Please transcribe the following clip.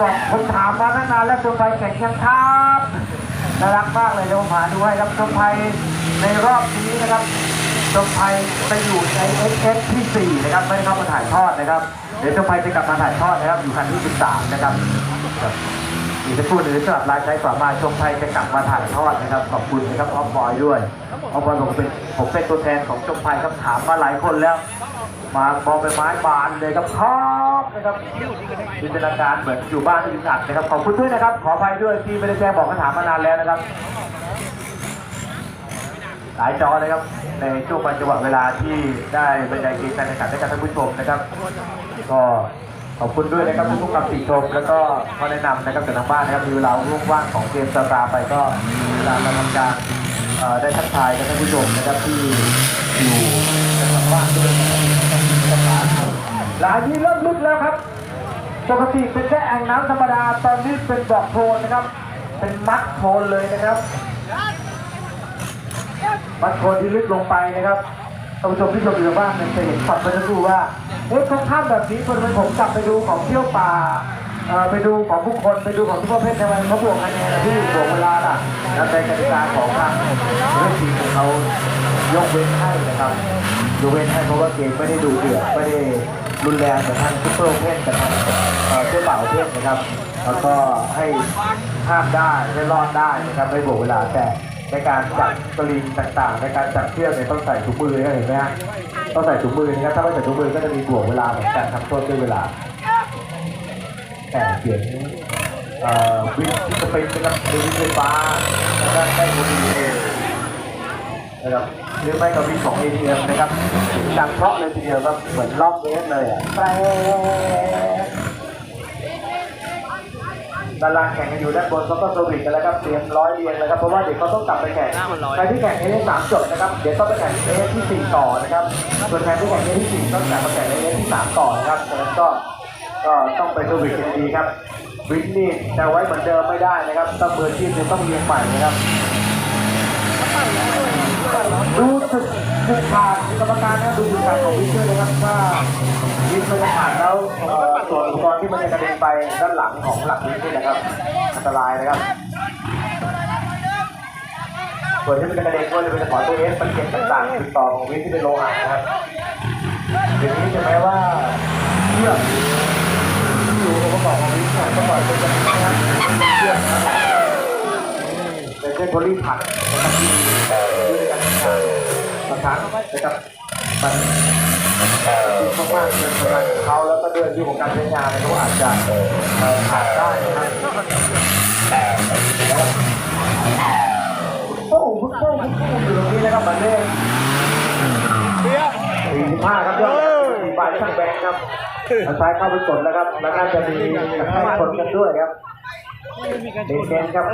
บอกผมถามมาตั้งนานแล้วชมไพแข่งยังครับน่ารักมากเลยเดี๋ยวผมหาดูให้ครับชมไพในรอบนี้นะครับ ชมไพไปอยู่ใน SS ที่ 4 นะครับ ไม่ได้เข้ามาถ่ายทอดนะครับ เดี๋ยวชมไพจะกลับมาถ่ายทอดนะครับ อยู่คันที่ 13 นะครับครับอีกสักครู่หนึ่งสำหรับรายใช้ฝามาชมไพจะกลับมาถ่ายทอดนะครับ ขอบคุณนะครับออฟบอยด้วยออฟบอยผมเป็นผมเป็นตัวแทนของชมไพครับถามมาหลายคนแล้ว มาบอลไปไม้บานเลยครับครับนะครับจินตนาการเหมือนอยู่บ้านที่สัตว์นะครับ ขอบคุณด้วยนะครับ ขออภัยด้วยที่ไม่ได้แจ้งบอกคำถามมานานแล้วนะครับ หลายจอเลยครับ ในช่วงวันจังหวะเวลาที่ได้บรรยายเกมการแข่งขันให้กับท่านผู้ชมนะครับ ก็ขอบคุณด้วยนะครับทุกๆคำติชม แล้วก็ข้อแนะนำนะครับจากทางบ้านนะครับมีเวลาว่างของเกมสตาร์ไปก็เวลาทำการได้ทักทายกับท่านผู้ชมนะครับที่อยู่ทางบ้านด้วยนะครับหลายที่เริ่มลึกแล้วครับปกติเป็นแค่แอ่งน้ำธรรมดาตอนนี้เป็นบ่อโคลนนะครับ เป็นมัดโคลนเลยนะครับ มัดโคนที่ลึกลงไปนะครับท่านผู้ชมที่ชมอยู่บ้านเนี่ยจะเห็นช็อตเมื่อสักครู่ว่าเอ๊ะเขาข้ามแบบนี้คนเป็นผมกลับไปดูของเที่ยวป่าเอ่อไปดูของผู้คนไปดูของทุกประเภททำไมเขาบวกคะแนนที่บวกเวลาล่ะแล้วในกติกาของทางเรื่องทีของเขายกเว้นให้นะครับยกเว้นให้เพราะว่าเกมไม่ได้ดูเดือดไม่ได้รุนแรงแต่ทางซุปเปอร์เพนแต่ทางเอ่อเที่ยวป่าเภทนะครับ แล้วก็ให้ห้ามได้ให้รอดได้นะครับไม่บวกเวลาแต่ ในการจับสลิงต่างๆ ในการจับเชือกเนี่ยต้องใส่ถุงมือนะเห็นไหมฮะต้องใส่ถุงมือนะครับถ้าไม่ใส่ถุงมือก็จะมีบวกเวลาเหมือนกันทำโทษด้วยเวลาแต่เสียงเอ่อวิทยุสเปนนะครับวิทยุไฟฟ้านะครับได้โมดีเองนะครับหรือไม่ก็วิทย์ของ ATM นะครับดังเพราะเลยทีเดียวครับเหมือนล็อกเมสเลยอะ แปรตารางแข่งกันอยู่ด้านบนเขาก็สวิตช์กันแล้วครับเตรียมร้อยเรียงแล้วครับเพราะว่าเดี๋ยวเขาต้องกลับไปแข่งใครที่แข่งเอสามจบนะครับเดี๋ยวต้องไปแข่งเอสที่สี่ต่อนะครับส่วนใครที่แข่งเอสที่สี่ต้องกลับมาแข่งเอสที่สามต่อนะครับฉะนั้นก็ก็ต้องไปสวิตช์กันดีครับวินนี่จะไว้เหมือนเดิมไม่ได้นะครับต้องมือที่จะต้องเรียงใหม่นะครับดูจุดจุดขาดกรรมการนะดูจุดขาดของวินด้วยนะครับว่าวินมันจะขาดแล้วเอ่อ ส่วนอุปกรณ์ที่มันจะกระเด็นไปด้านหลังของหลักวินนี่นะครับ อันตรายนะครับ ส่วนที่มันจะกระเด็นก็จะเป็นของตัวเอสมันเก็บต่างๆติดต่อของวินที่เป็นโลหะนะครับเดี๋ยวนี้จะแม้ว่าเชือกอยู่องค์ประกอบของวิชาก็ปล่อยเป็นแบบนี้นะครับเชือกนะครับเป็นเส้นโพลีผักนะครับที่ด้วยกันทางบางครั้งนะครับมัน มากๆเกินกำลังเขาแล้วก็ด้วยที่ของการใช้งานเขาอาจจะขาดได้นะครับโอ้โหพุ่งพุ่งพุ่งอยู่ตรงนี้นะครับบัลเล่สี่สิบห้าครับยอดสี่บาทช่างแบงค์ครับทางซ้ายเข้าไปกดแล้วครับ แล้วน่าจะมีให้คนกันด้วยครับเด่นครับ